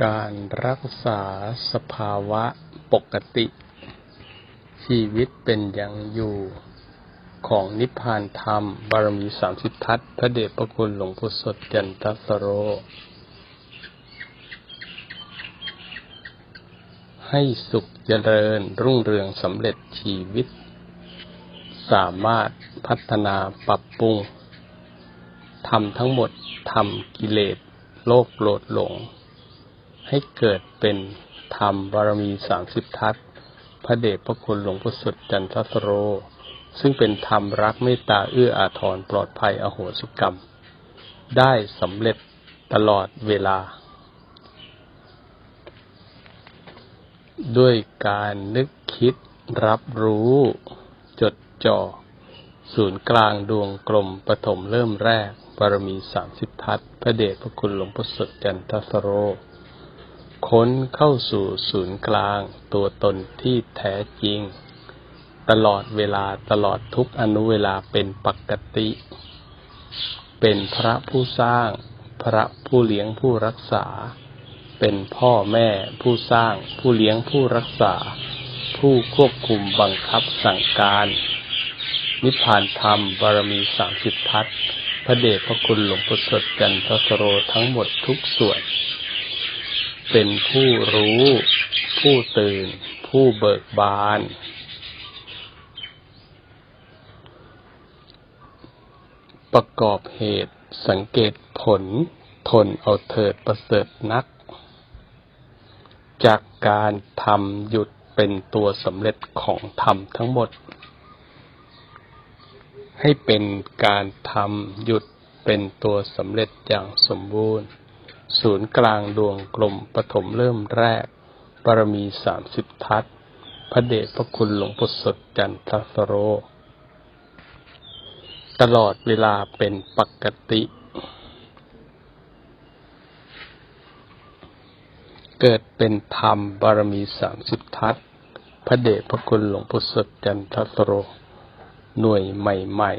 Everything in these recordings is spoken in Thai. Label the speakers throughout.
Speaker 1: การรักษาสภาวะปกติ ชีวิตเป็นอย่างอยู่ของนิพพานธรรม บารมีสามสิบทัศพระเดชพระคุณหลวงพ่อสดจันทสโร ให้สุขเจริญรุ่งเรืองสำเร็จชีวิต สามารถพัฒนาปรับปรุงทำทั้งหมดทำกิเลสโลภโกรธหลง ให้เกิดเป็นธรรมบารมีสามสิบทัศพระเดชพระคุณหลวงพ่อสุดจันทสโร ซึ่งเป็นธรรมรักเมตตาเอื้ออาทรปลอดภัยอโหสิกรรม ได้สำเร็จตลอดเวลา ด้วยการนึกคิดรับรู้ จดจ่อ ศูนย์กลางดวงกลมปฐมเริ่มแรกบารมีสามสิบทัศพระเดชพระคุณหลวงพ่อสดจันทสโร ค้นเข้าสู่ศูนย์กลาง ตัวตนที่แท้จริง ตลอดเวลาตลอดทุกอนุเวลาเป็นปกติ เป็นพระผู้สร้าง พระผู้เลี้ยงผู้รักษา เป็นพ่อแม่ผู้สร้าง ผู้เลี้ยงผู้รักษา ผู้ควบคุมบังคับสั่งการ นิพพานธรรมบารมีสามสิบทัศน์พระเดชพระคุณหลวงปู่สดจันทสโรทั้งหมดทุกส่วน เป็นผู้รู้ ผู้ตื่น ผู้เบิกบาน ประกอบเหตุสังเกตผล ทนเอาเถิดประเสริฐนัก จากการทำหยุดเป็นตัวสำเร็จของธรรมทั้งหมด ให้เป็นการทำหยุดเป็นตัวสำเร็จอย่างสมบูรณ์ ศูนย์กลางดวงกลมปฐมเริ่มแรก บารมีสามสิบทัศพระเดชพระคุณหลวงปู่สดจันทสโร ตลอดเวลาเป็นปกติ เกิดเป็นธรรมบารมีสามสิบทัศพระเดชพระคุณหลวงปู่สดจันทสโร หน่วยใหม่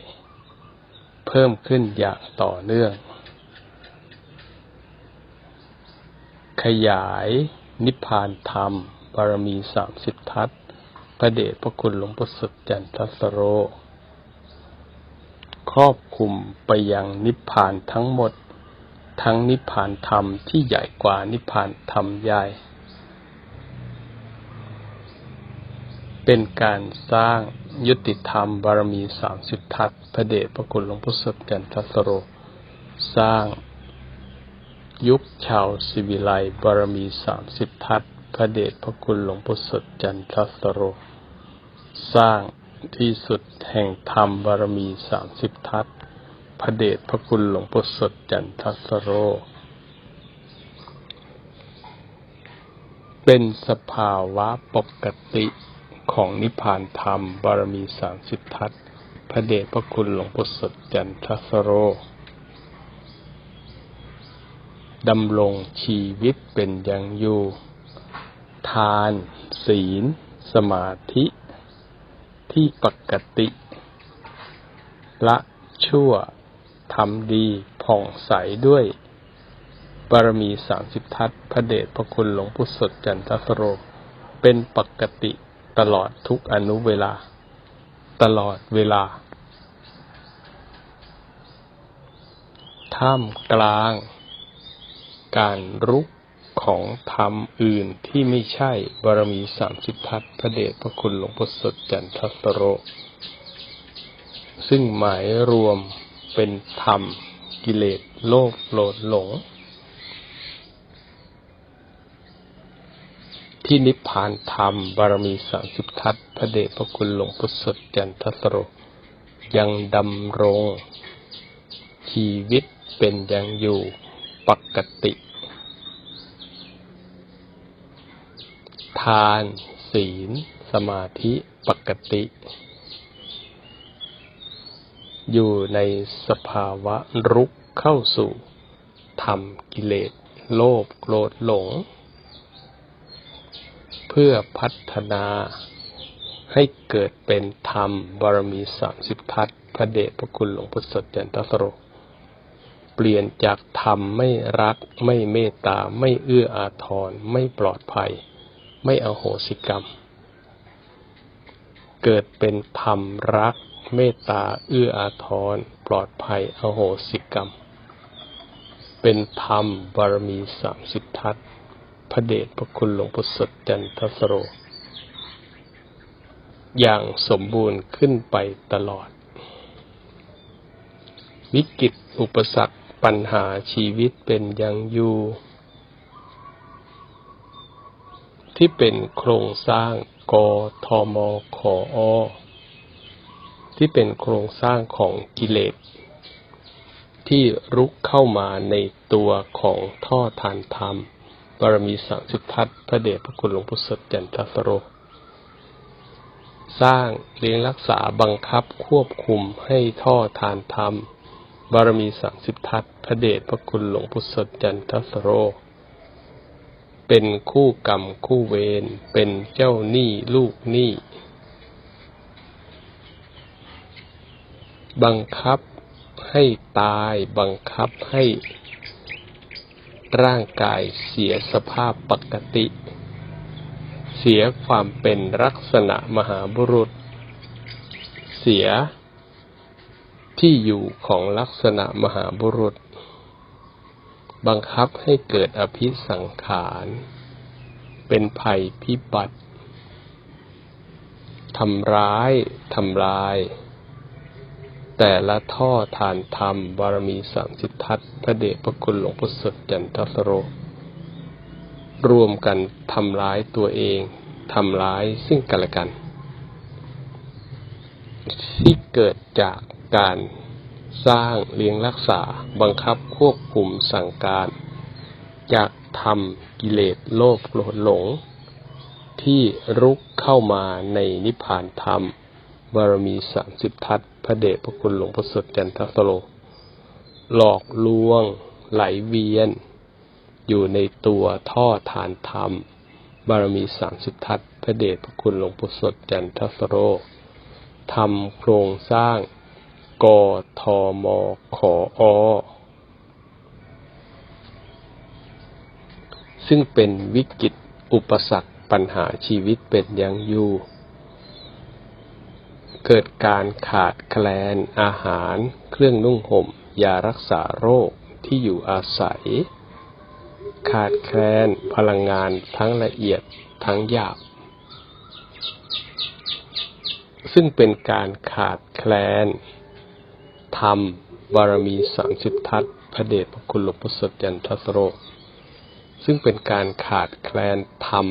Speaker 1: ๆ เพิ่มขึ้นอย่างต่อเนื่อง ขยายนิพพานธรรม บารมีสามสิบทัศพระเดชพระคุณหลวงปู่สดจันทสโร ครอบคลุมไปยังนิพพานทั้งหมด ทั้งนิพพานธรรมที่ใหญ่กว่านิพพานธรรมใหญ่ เป็นการสร้างยุติธรรมบารมีสามสิบทัศพระเดชพระคุณหลวงพ่อสดจันทสโร สร้าง ยุคชาวสิวิไลบารมีสามสิบทัศพระเดชพระคุณหลวงพ่อสดจันทสโร สร้างที่สุดแห่งธรรมบารมีสามสิบทัศพระเดชพระคุณหลวงพ่อสดจันทสโร เป็นสภาวะปกติของนิพพานธรรมบารมีสามสิบทัศพระเดชพระคุณหลวงปู่สดจันทสโร ดำรงชีวิตเป็นอย่างอยู่ ทาน ศีล สมาธิ ที่ปกติ ละชั่วทำดีผ่องใสด้วยบารมีสามสิบทัศพระเดชพระคุณหลวงปู่สดจันทสโร เป็นปกติตลอดทุกอนุเวลา ตลอดเวลา ท่ามกลาง การรุกของธรรมอื่นที่ไม่ใช่บารมีสามสิบทัศพระเดชพระคุณหลวงพ่อสดจันทสโร ซึ่งหมายรวมเป็นธรรมกิเลสโลภโลดหลง ที่นิพพานธรรมบารมีสามสิบทัศพระเดชพระคุณหลวงพุทธสดจันทสโร ยังดำรงชีวิตเป็นยังอยู่ปกติ ทาน ศีล สมาธิปกติ อยู่ในสภาวะรุกเข้าสู่ธรรมกิเลส โลภโกรธหลง เพื่อพัฒนาให้เกิดเป็นธรรมบารมีสามสิบทัศพระเดชพระคุณหลวงพุทธสดจันทสโรเปลี่ยนจากธรรมไม่รักไม่เมตตา ไม่เอื้ออาทร ไม่ปลอดภัย ไม่อโหสิกรรม เกิดเป็นธรรมรัก เมตตาเอื้ออาทร ปลอดภัยอโหสิกรรม เป็นธรรมบารมีสามสิบทัศพระเดชพระคุณหลวงปู่สดจันทสโร อย่างสมบูรณ์ขึ้นไปตลอด วิกฤตอุปสรรคปัญหาชีวิตเป็นยังอยู่ ที่เป็นโครงสร้างกทมขออที่เป็นโครงสร้างของกิเลส ที่รุกเข้ามาในตัวของท่อทานธรรม บารมีสามสิบทัศน์พระเดชพระคุณหลวงพุทธสดจันทสโร สร้างเลี้ยงรักษาบังคับควบคุมให้ท่อทานธรรม บารมีสามสิบทัศน์พระเดชพระคุณหลวงพุทธสดจันทสโร เป็นคู่กรรมคู่เวรเป็นเจ้าหนี้ลูกหนี้ บังคับให้ตายบังคับให้ร่างกายเสียสภาพปกติ เสียความเป็นลักษณะมหาบุรุษ เสียที่อยู่ของลักษณะมหาบุรุษ บังคับให้เกิดอภิสังขาร เป็นภัยพิบัติทำร้ายทำลาย แต่ละท่อทานธรรม บารมีสามสิบทัศน์พระเดชพระคุณหลวงพุทธสดจันทสโร รวมกันทำร้ายตัวเองทำร้ายซึ่งกันและกัน ที่เกิดจากการ สร้างเลี้ยงรักษา บังคับควบคุมสั่งการจากธรรมกิเลสโลภโกรธหลง ที่รุกเข้ามาในนิพพานธรรม บารมีสามสิบทัศพระเดชพระคุณหลวงพ่อสดจันทสโล หลอกลวง ไหลเวียน อยู่ในตัวท่อทานธรรม บารมีสามสิบทัศพระเดชพระคุณหลวงปู่สดจันทสโรทำโครงสร้าง กทมขออซึ่งเป็นวิกฤตอุปสรรคปัญหาชีวิตเป็นอย่างอยู่ เกิดการขาดแคลนอาหาร เครื่องนุ่งห่ม ยารักษาโรคที่อยู่อาศัย ขาดแคลนพลังงานทั้งละเอียดทั้งหยาบ ซึ่งเป็นการขาดแคลน ธรรม บารมีสามสิบทัศน์พระเดชพระคุณหลวงพ่อสดยันทสโร ซึ่งเป็นการขาดแคลนธรรม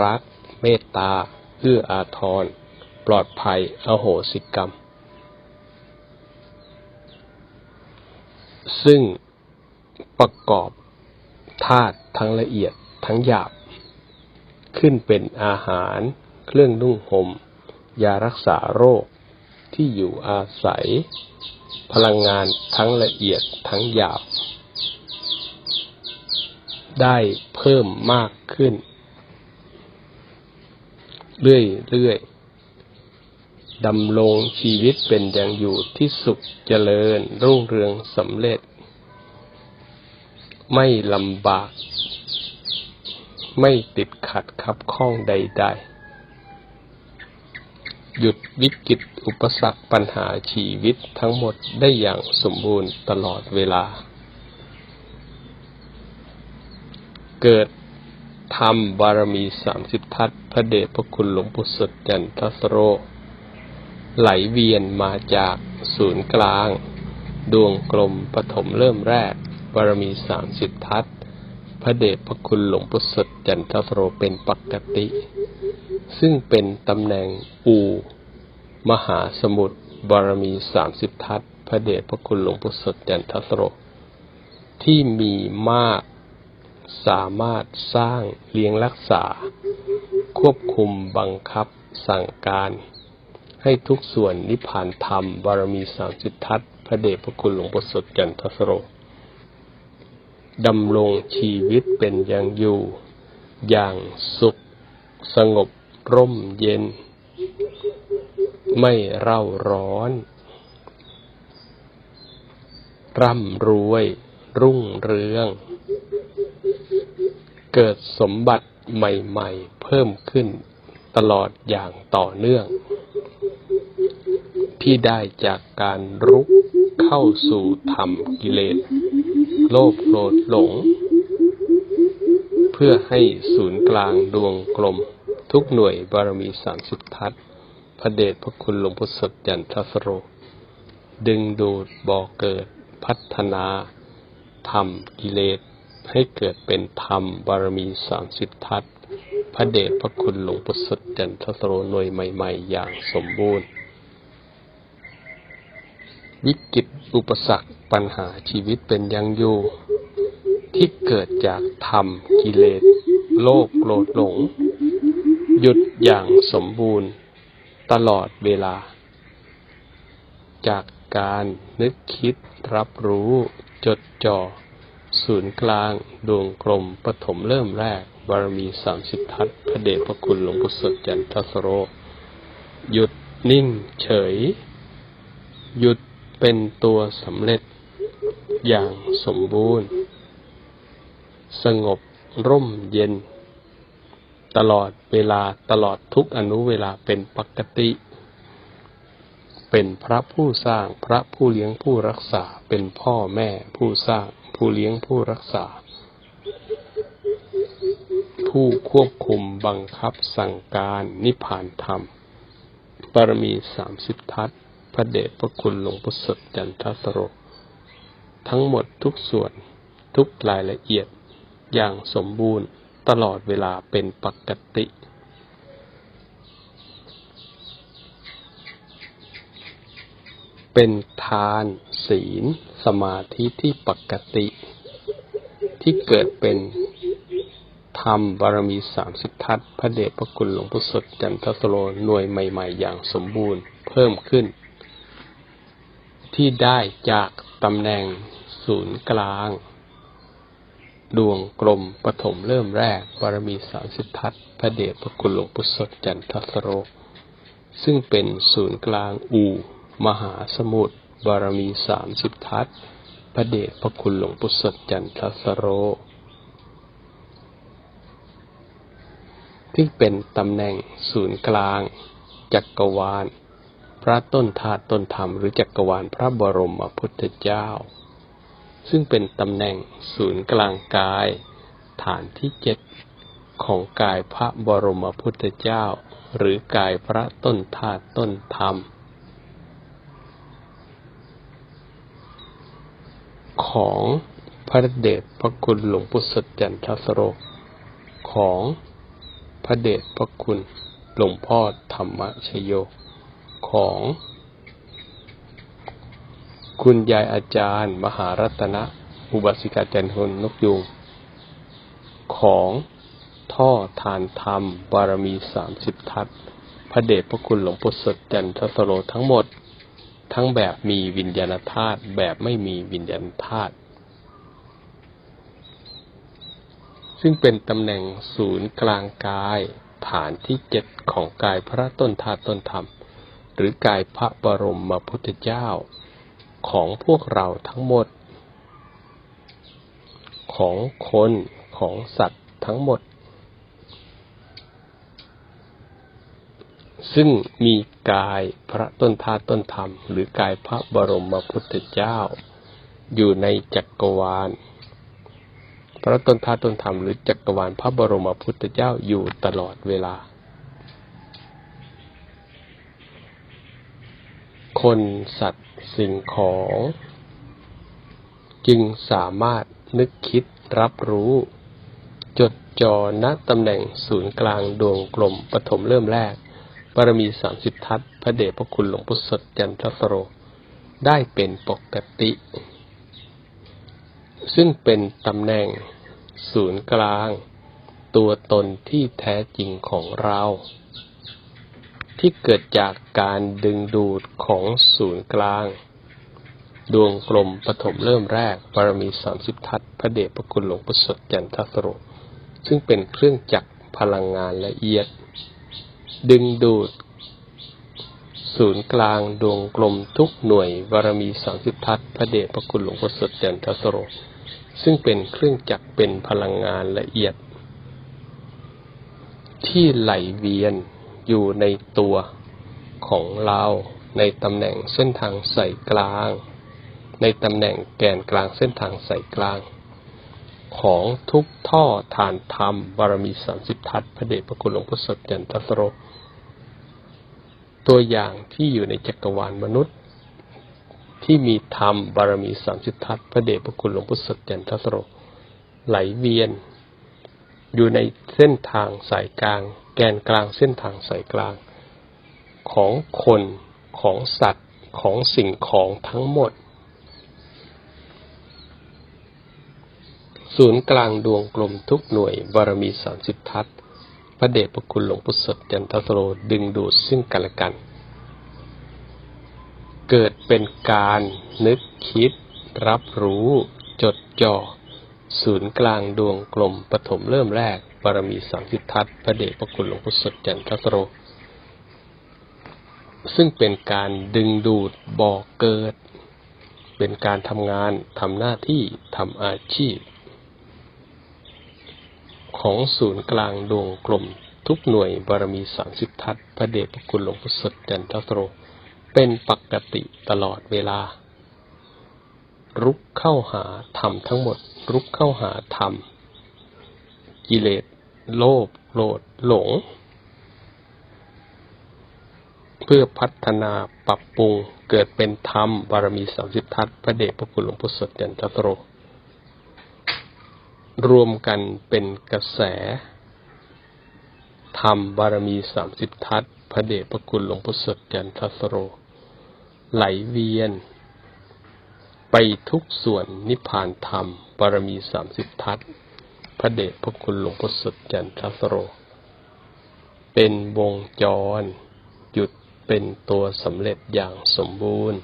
Speaker 1: รัก เมตตา เอื้ออาทร ปลอดภัย อโหสิกรรม ซึ่งประกอบธาตุทั้งละเอียดทั้งหยาบ ขึ้นเป็นอาหาร เครื่องนุ่งห่มยารักษาโรค ที่อยู่อาศัย พลังงานทั้งละเอียดทั้งหยาบ ได้เพิ่มมากขึ้น เรื่อยๆดำรงชีวิตเป็นอย่างอยู่ที่สุขเจริญรุ่งเรืองสำเร็จ ไม่ลำบาก ไม่ติดขัดขับข้องใด ๆ หยุดวิกฤตอุปสรรคปัญหาชีวิตทั้งหมดได้อย่างสมบูรณ์ตลอดเวลา เกิดธรรมบารมีสามสิบทัศพระเดชพระคุณหลวงปู่สดจันทสโร ไหลเวียนมาจากศูนย์กลาง ดวงกลมปฐมเริ่มแรก บารมีสามสิบทัศพระเดชพระคุณหลวงปู่สดจันทสโรเป็นปกติ ซึ่งเป็นตำแหน่งอูมหาสมุทรบารมีสามสิบทัศพระเดชพระคุณหลวงปู่สดจันทสโรที่มีมากสามารถสร้างเลี้ยงรักษา ควบคุมบังคับสั่งการ ให้ทุกส่วนนิพพานธรรมบารมีสามสิบทัศพระเดชพระคุณหลวงปู่สดจันทสโรดำรงชีวิตเป็นอย่างอยู่ อย่างสุขสงบ ร่มเย็น ไม่เร่าร้อน ร่ำรวย รุ่งเรือง เกิดสมบัติใหม่ ๆ เพิ่มขึ้นตลอดอย่างต่อเนื่อง ที่ได้จากการรุกเข้าสู่ธรรมกิเลส โลภโกรธหลง เพื่อให้ศูนย์กลางดวงกลม ทุกหน่วยบารมีสามสิบทัศพระเดชพระคุณหลวงพุทธสดยันทสโร ดึงดูดบ่อเกิด พัฒนาธรรมกิเลสให้เกิดเป็นธรรมบารมีสามสิบทัศพระเดชพระคุณหลวงพุทธสดยันทสโรหน่วยใหม่ ๆ อย่างสมบูรณ์ วิกฤตอุปสรรคปัญหาชีวิตเป็นยังอยู่ ที่เกิดจากธรรมกิเลสโลภโกรธหลง หยุดอย่างสมบูรณ์ตลอดเวลา จากการนึกคิดรับรู้จดจ่อ ศูนย์กลาง ดวงกลมปฐมเริ่มแรกบารมีสามสิบทัศพระเดชพระคุณหลวงปู่สดจันทสโร หยุดนิ่งเฉย หยุดเป็นตัวสำเร็จอย่างสมบูรณ์ สงบร่มเย็น ตลอดเวลาตลอดทุกอนุเวลาเป็นปกติ เป็นพระผู้สร้างพระผู้เลี้ยงผู้รักษา เป็นพ่อแม่ผู้สร้างผู้เลี้ยงผู้รักษา ผู้ควบคุมบังคับสั่งการนิพพานธรรมบารมีสามสิบทัศพระเดชพระคุณหลวงพุทธสดจันทสโรทั้งหมดทุกส่วนทุกรายละเอียดอย่างสมบูรณ์ ตลอดเวลาเป็นปกติ เป็นทานศีล สมาธิที่ปกติ ที่เกิดเป็นธรรมบารมีสามสิบทัศน์พระเดชพระคุณหลวงพุทธสดจันทสโรหน่วยใหม่ ๆ อย่างสมบูรณ์เพิ่มขึ้น ที่ได้จากตำแหน่งศูนย์กลาง ดวงกลมปฐมเริ่มแรกบารมีสามสิบทัศพระเดชพระคุณหลวงพุทธสดจันทสโร ซึ่งเป็นศูนย์กลางอู่ มหาสมุทรบารมีสามสิบทัศพระเดชพระคุณหลวงพุทธสดจันทสโร ที่เป็นตำแหน่งศูนย์กลาง จักรวาล พระต้นธาตุต้นธรรมหรือจักรวาลพระบรมพุทธเจ้า ซึ่งเป็นตำแหน่งศูนย์กลางกาย ฐานที่เจ็ดของกายพระบรมพุทธเจ้า หรือกายพระต้นธาตุต้นธรรม ของพระเดชพระคุณหลวงปู่สดจันทสโรของพระเดชพระคุณหลวงพ่อธรรมชโยของ คุณยายอาจารย์ มหารัตนะ อุบาสิกาจันทนนกยูงของท่อทานธรรม บารมีสามสิบทัศพระเดชพระคุณหลวงปู่สดจันทสโรทั้งหมด ทั้งแบบมีวิญญาณธาตุแบบไม่มีวิญญาณธาตุซึ่งเป็นตำแหน่งศูนย์กลางกาย ฐานที่เจ็ดของกายพระต้นธาตุต้นธรรม หรือกายพระบรมพุทธเจ้า ของพวกเราทั้งหมด ของคนของสัตว์ทั้งหมด ซึ่งมีกายพระต้นธาตุต้นธรรม หรือกายพระบรมพุทธเจ้า อยู่ในจักรวาล พระต้นธาตุต้นธรรมหรือจักรวาลพระบรมพุทธเจ้าอยู่ตลอดเวลา คนสัตว์สิ่งของ จึงสามารถนึกคิดรับรู้ จดจ่อณตำแหน่งศูนย์กลางดวงกลมปฐมเริ่มแรกบารมีสามสิบทัศพระเดชพระคุณหลวงพุทธสดจันทสโร ได้เป็นปกติ ซึ่งเป็นตำแหน่งศูนย์กลาง ตัวตนที่แท้จริงของเรา ที่เกิดจากการดึงดูดของศูนย์กลาง ดวงกลมปฐมเริ่มแรกบารมีสามสิบทัศน์พระเดชพระคุณหลวงพุทธสดจันทสโรซึ่งเป็นเครื่องจักรพลังงานละเอียด ดึงดูด ศูนย์กลางดวงกลมทุกหน่วยบารมีสามสิบทัศน์พระเดชพระคุณหลวงพ่อสดจันทสโรซึ่งเป็นเครื่องจักรเป็นพลังงานละเอียด ที่ไหลเวียน อยู่ในตัวของเรา ในตำแหน่งเส้นทางสายกลาง ในตำแหน่งแกนกลางเส้นทางสายกลาง ของทุกท่อฐานธรรมบารมีสามสิบทัศน์พระเดชพระคุณหลวงพ่อสดจันทสโรตัวอย่างที่อยู่ในจักรวาลมนุษย์ ที่มีธรรมบารมีสามสิบทัศน์พระเดชพระคุณหลวงพ่อสดจันทสโรไหลเวียนอยู่ในเส้นทางสายกลาง กนกลางเส้นทางสายกลาง ของคนของสัตว์ของสิ่งของทั้งหมด ศูนย์กลางดวงกลมทุกหน่วยบารมีสามสิบทัศพระเดชพระคุณหลวงพุทธสดจันทสโรดึงดูดซึ่งกันและกัน เกิดเป็นการนึกคิด รับรู้ จดจ่อ ศูนย์กลางดวงกลมปฐมเริ่มแรก บารมีสามสิบทัศน์พระเดชพระคุณหลวงพุทธสดจันทสโร ซึ่งเป็นการดึงดูดบ่อเกิด เป็นการทำงานทำหน้าที่ทำอาชีพ ของศูนย์กลางดวงกลมทุกหน่วยบารมีสามสิบทัศพระเดชพระคุณหลวงพ่อสดจันทสโร เป็นปกติตลอดเวลา รุกเข้าหาธรรมทั้งหมด รุกเข้าหาธรรม กิเลส โลภโกรธหลง เพื่อพัฒนาปรับปรุงเกิดเป็นธรรมบารมีสามสิบทัศพระเดชพระคุณหลวงพ่อสดจันทสโร รวมกันเป็นกระแส ธรรมบารมีสามสิบทัศพระเดชพระคุณหลวงพ่อสดจันทสโร ไหลเวียนไปทุกส่วนนิพพานธรรมบารมีสามสิบทัศน์ พระเดชพระคุณหลวงพ่อสดจันทสโร เป็นวงจร หยุดเป็นตัวสำเร็จอย่างสมบูรณ์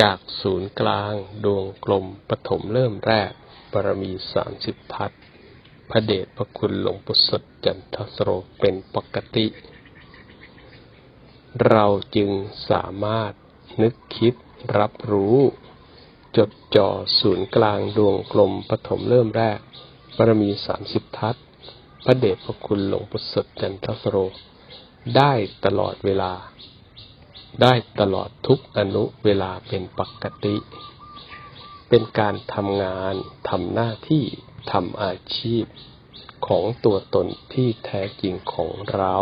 Speaker 1: จากศูนย์กลางดวงกลมปฐมเริ่มแรกบารมีสามสิบทัศน์พระเดชพระคุณหลวงปู่สดจันทสโรเป็นปกติ เราจึงสามารถนึกคิดรับรู้ จดจ่อศูนย์กลางดวงกลมปฐมเริ่มแรกบารมีสามสิบทัศพระเดชพระคุณหลวงปู่สดจันทสโร ได้ตลอดเวลา ได้ตลอดทุกอนุเวลาเป็นปกติ เป็นการทำงานทำหน้าที่ทำอาชีพของตัวตนที่แท้จริงของเรา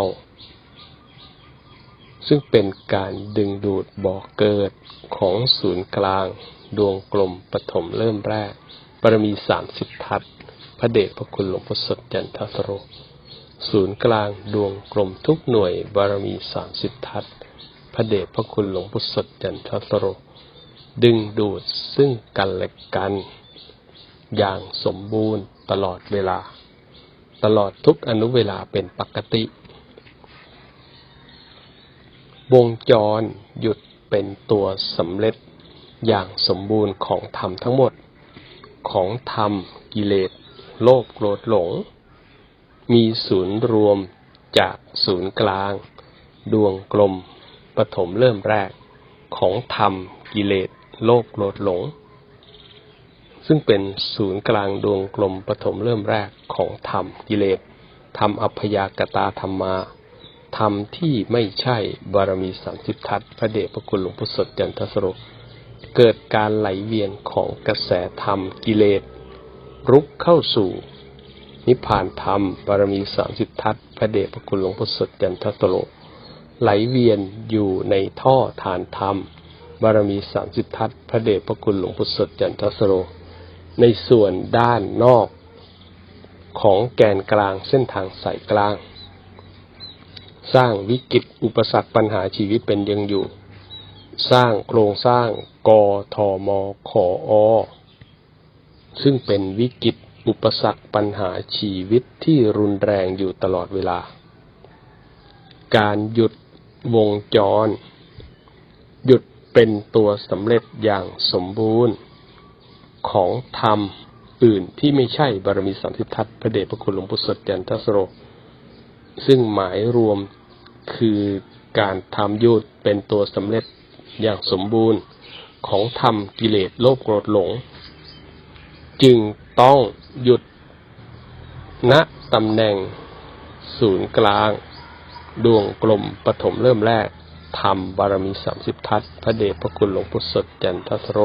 Speaker 1: ซึ่งเป็นการดึงดูดบ่อกเกิดของศูนย์กลาง ดวงกลมปฐมเริ่มแรกบารมีสามสิบทัศน์พระเดชพระคุณหลวงพ่อสดจันทสโร ศูนย์กลางดวงกลมทุกหน่วย บารมีสามสิบทัศน์พระเดชพระคุณหลวงพ่อสดจันทสโร ดึงดูดซึ่งกันและกัน อย่างสมบูรณ์ตลอดเวลา ตลอดทุกอนุเวลาเป็นปกติ วงจรหยุดเป็นตัวสำเร็จ อย่างสมบูรณ์ของธรรมทั้งหมด ของธรรมกิเลส โลภโกรธหลง มีศูนย์รวมจากศูนย์กลาง ดวงกลมปฐมเริ่มแรก ของธรรมกิเลส โลภโกรธหลง ซึ่งเป็นศูนย์กลางดวงกลมปฐมเริ่มแรกของธรรมกิเลสธรรมอัพยากตาธรรมาธรรมที่ไม่ใช่บารมีสามสิบทัศพระเดชพระคุณหลวงพุทธสดจันทสโร เกิดการไหลเวียนของกระแสธรรมกิเลสรุกเข้าสู่ นิพพานธรรมบารมีสามสิบทัศน์พระเดชพระคุณหลวงพุทธสดจันทสโรไหลเวียนอยู่ในท่อฐานธรรม บารมีสามสิบทัศน์พระเดชพระคุณหลวงพุทธสดจันทสโรในส่วนด้านนอก ของแกนกลางเส้นทางสายกลาง สร้างวิกฤตอุปสรรคปัญหาชีวิตเป็นยังอยู่ สร้างโครงสร้างกทมขออซึ่งเป็นวิกฤตอุปสรรคปัญหาชีวิตที่รุนแรงอยู่ตลอดเวลา การหยุดวงจร หยุดเป็นตัวสำเร็จอย่างสมบูรณ์ ของธรรมอื่นที่ไม่ใช่บารมีสามสิบทัศน์พระเดชพระคุณหลวงพุทธสดจันทสโร ซึ่งหมายรวมคือการทำหยุดเป็นตัวสำเร็จ อย่างสมบูรณ์ของธรรมกิเลสโลภโกรธหลง จึงต้องหยุดณตำแหน่ง ศูนย์กลาง ดวงกลมปฐมเริ่มแรกทำบารมีสามสิบทัศพระเดชพระคุณหลวงพุทธสดจันทสโร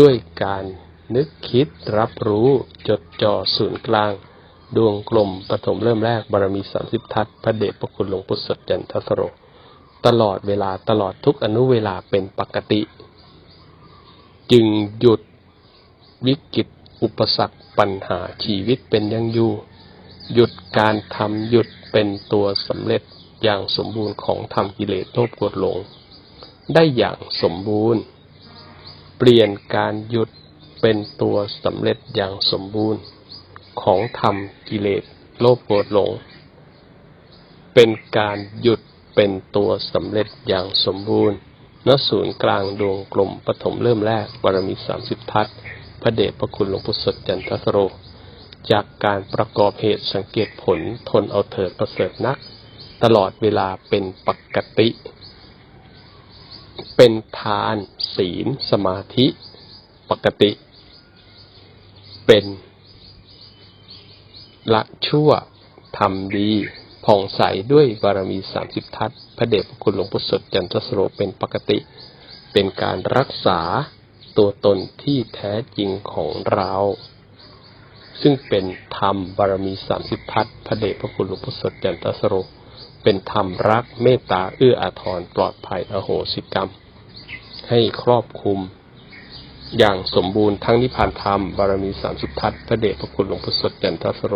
Speaker 1: ด้วยการนึกคิดรับรู้จดจ่อศูนย์กลาง ดวงกลมปฐมเริ่มแรกบารมีสามสิบทัศพระเดชพระคุณหลวงพุทธสดจันทสโร ตลอดเวลาตลอดทุกอนุเวลาเป็นปกติ จึงหยุดวิกฤตอุปสรรคปัญหาชีวิตเป็นยังอยู่หยุดการทำหยุดเป็นตัวสำเร็จอย่างสมบูรณ์ของธรรมกิเลสโลภโกรธหลง ได้อย่างสมบูรณ์ เปลี่ยนการหยุดเป็นตัวสำเร็จอย่างสมบูรณ์ของธรรมกิเลสโลภโกรธหลง เป็นการหยุด เป็นตัวสำเร็จอย่างสมบูรณ์ณศูนย์กลางดวงกลมปฐมเริ่มแรกบารมีสามสิบทัศพระเดชพระคุณหลวงพุทธสดจันทสโร จากการประกอบเหตุสังเกตผลทนเอาเถิดประเสริฐนัก ตลอดเวลาเป็นปกติ เป็นทานศีลสมาธิปกติ เป็นละชั่วทำดี ผ่องใสด้วยบารมีสามสิบทัศพระเดชพระคุณหลวงพุทธสดจันทสโรเป็นปกติ เป็นการรักษาตัวตนที่แท้จริงของเรา ซึ่งเป็นธรรมบารมีสามสิบทัศพระเดชพระคุณหลวงพุทธสดจันทสโรเป็นธรรมรักเมตตาเอื้ออาทรปลอดภัยอโหสิกรรม ให้ครอบคลุม อย่างสมบูรณ์ทั้งนิพพานธรรมบารมีสามสิบทัศพระเดชพระคุณหลวงพุทธสดจันทสโร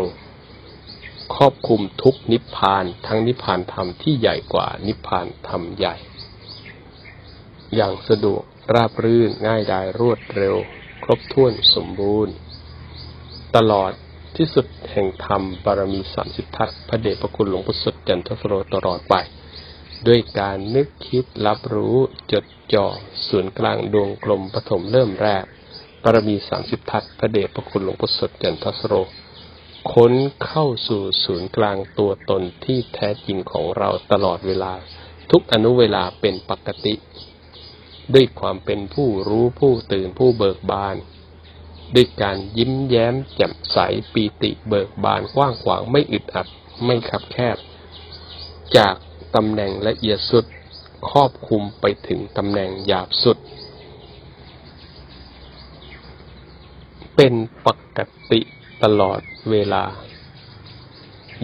Speaker 1: ครอบคลุมทุกนิพพาน ทั้งนิพพานธรรมที่ใหญ่กว่านิพพานธรรมใหญ่ อย่างสะดวกราบรื่นง่ายดายรวดเร็ว ครบถ้วนสมบูรณ์ ตลอดที่สุดแห่งธรรมบารมีสามสิบทัศพระเดชพระคุณหลวงพุทธสดจันทสโรตลอดไป ด้วยการนึกคิดรับรู้จดจ่อศูนย์กลางดวงกลมปฐมเริ่มแรกบารมีสามสิบทัศพระเดชพระคุณหลวงพุทธสดจันทสโร ค้นเข้าสู่ศูนย์กลางตัวตนที่แท้จริงของเราตลอดเวลา ทุกอนุเวลาเป็นปกติ ด้วยความเป็นผู้รู้ผู้ตื่นผู้เบิกบาน ด้วยการยิ้มแย้มแจ่มใสปีติเบิกบานกว้างขวางไม่อึดอัดไม่คับแคบ จากตำแหน่งละเอียดสุดครอบคลุมไปถึงตำแหน่งหยาบสุด เป็นปกติ ตลอดเวลา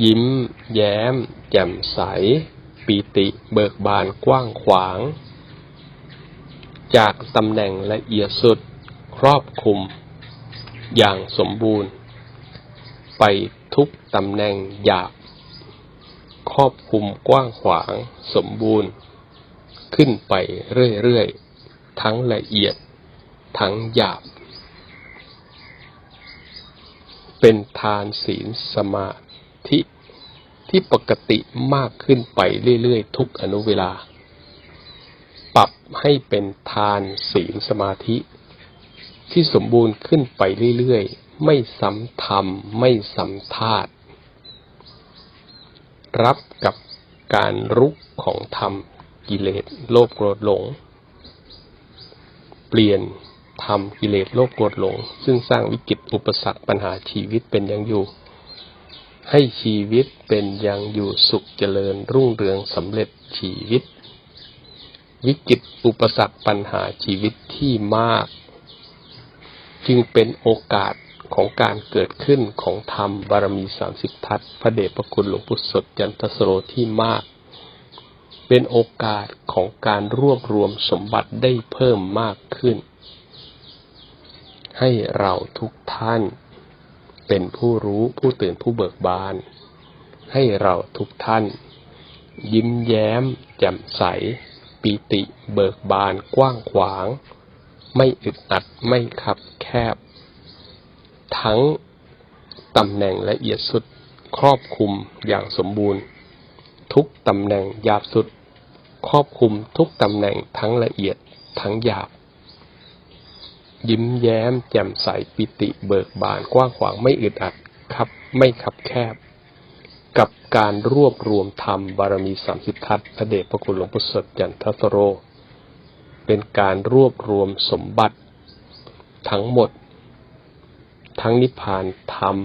Speaker 1: ยิ้ม แย้ม แจ่มใส ปีติเบิกบานกว้างขวาง จากตำแหน่งละเอียดสุดครอบคลุม อย่างสมบูรณ์ ไปทุกตำแหน่งหยาบครอบคลุมกว้างขวางสมบูรณ์ ขึ้นไปเรื่อย ๆ ทั้งละเอียด ทั้งหยาบ เป็นทานศีลสมาธิที่ปกติมากขึ้นไปเรื่อยๆ ทุกอนุเวลา ปรับให้เป็นทานศีลสมาธิ ที่สมบูรณ์ขึ้นไปเรื่อยๆ ไม่ซ้ำทำไม่ซ้ำธาตุรับกับการรุกของธรรมกิเลสโลภโกรธหลง เปลี่ยน ทำกิเลสโลภโกรธหลง ซึ่งสร้างวิกฤตอุปสรรคปัญหาชีวิตเป็นอย่างอยู่ ให้ชีวิตเป็นอย่างอยู่สุขเจริญรุ่งเรืองสำเร็จชีวิต วิกฤตอุปสรรคปัญหาชีวิตที่มาก จึงเป็นโอกาสของการเกิดขึ้นของธรรมบารมีสามสิบทัศพระเดชพระคุณหลวงพุทธสดจันทสโรที่มาก เป็นโอกาสของการรวบรวมสมบัติได้เพิ่มมากขึ้น ให้เราทุกท่าน เป็นผู้รู้ผู้ตื่นผู้เบิกบาน ให้เราทุกท่าน ยิ้มแย้ม แจ่มใส ปีติเบิกบานกว้างขวาง ไม่อึดอัดไม่คับแคบ ทั้งตำแหน่งละเอียดสุดครอบคลุมอย่างสมบูรณ์ ทุกตำแหน่งหยาบสุด ครอบคลุมทุกตำแหน่งทั้งละเอียดทั้งหยาบ ยิ้มแย้ม แจ่มใสปิติเบิกบานกว้างขวางไม่อึดอัดครับไม่ขับแคบ กับการรวบรวมธรรมบารมีสามสิบทัศพระเดชพระคุณหลวงปู่สดจันทสโร เป็นการรวบรวมสมบัติ ทั้งหมด ทั้งนิพพานธรรม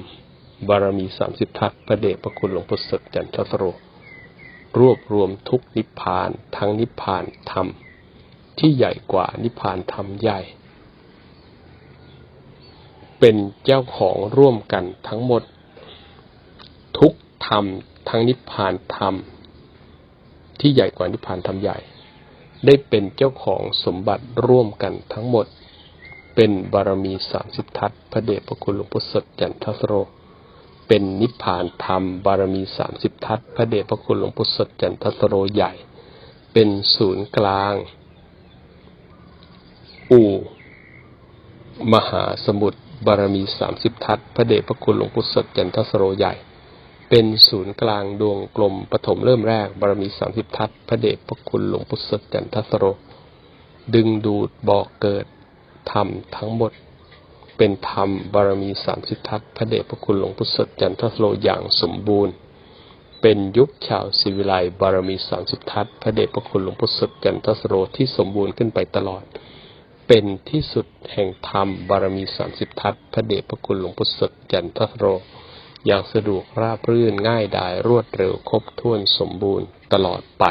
Speaker 1: บารมีสามสิบทัศพระเดชพระคุณหลวงปู่สดจันทสโร รวบรวมทุกนิพพาน ทั้งนิพพานธรรมที่ใหญ่กว่านิพพานธรรมใหญ่ เป็นเจ้าของร่วมกันทั้งหมด ทุกธรรมทั้งนิพพานธรรม ที่ใหญ่กว่านิพพานธรรมใหญ่ ได้เป็นเจ้าของสมบัติร่วมกันทั้งหมด เป็นบารมีสามสิบทัศพระเดชพระคุณหลวงพุทธสดจันทสโร เป็นนิพพานธรรม บารมีสามสิบทัศพระเดชพระคุณหลวงพุทธสดจันทสโรใหญ่ เป็นศูนย์กลาง อู่มหาสมุทร บารมีสามสิบทัศพระเดชพระคุณหลวงพุทธสดจันทสโรใหญ่ เป็นศูนย์กลางดวงกลมปฐมเริ่มแรกบารมีสามสิบทัศพระเดชพระคุณหลวงพุทธสดจันทสโร ดึงดูดบอกเกิดธรรมทั้งหมด เป็นธรรมบารมีสามสิบทัศพระเดชพระคุณหลวงพุทธสดจันทสโรอย่างสมบูรณ์ เป็นยุคชาวศิวิไลบารมีสามสิบทัศพระเดชพระคุณหลวงพุทธสดจันทสโรที่สมบูรณ์ขึ้นไปตลอด เป็นที่สุดแห่งธรรมบารมีสามสิบทัศพระเดชพระคุณหลวงพุทธสดจันทสโร อย่างสะดวกราบรื่นง่ายดายรวดเร็วครบถ้วนสมบูรณ์ตลอดไป